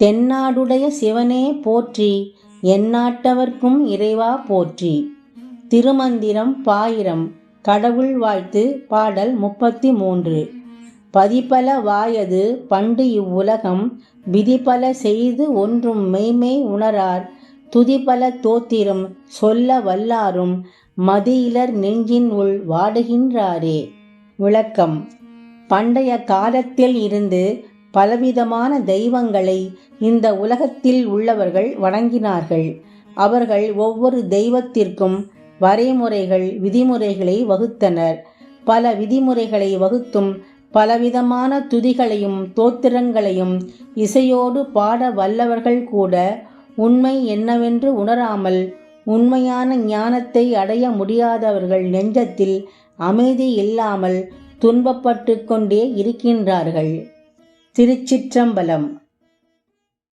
தென்னாடுடைய சிவனே போற்றி எந்நாட்டவர்க்கும் இறைவா போற்றி. திருமந்திரம் பாயிரம் கடவுள் வாழ்த்து பாடல் முப்பத்தி மூன்று பதிபல வாயது பண்டு இவ்வுலகம் விதிபல செய்து ஒன்றும் மெய்மை உணரார். துதிபல தோத்திரம் சொல்ல வல்லாரும் மதியிலர் நெஞ்சின் உள் வாடுகின்றாரே. விளக்கம். பண்டைய காலத்தில் இருந்து பலவிதமான தெய்வங்களை இந்த உலகத்தில் உள்ளவர்கள் வணங்கினார்கள். அவர்கள் ஒவ்வொரு தெய்வத்திற்கும் வரைமுறைகள் விதிமுறைகளை வகுத்தனர். பல விதிமுறைகளை வகுத்தும் பலவிதமான துதிகளையும் தோத்திரங்களையும் இசையோடு பாட வல்லவர்கள் கூட உண்மை என்னவென்று உணராமல் உண்மையான ஞானத்தை அடைய முடியாதவர்கள் நெஞ்சத்தில் அமைதி இல்லாமல் துன்பப்பட்டு கொண்டே இருக்கின்றார்கள். திருச்சிற்றம்பலம்.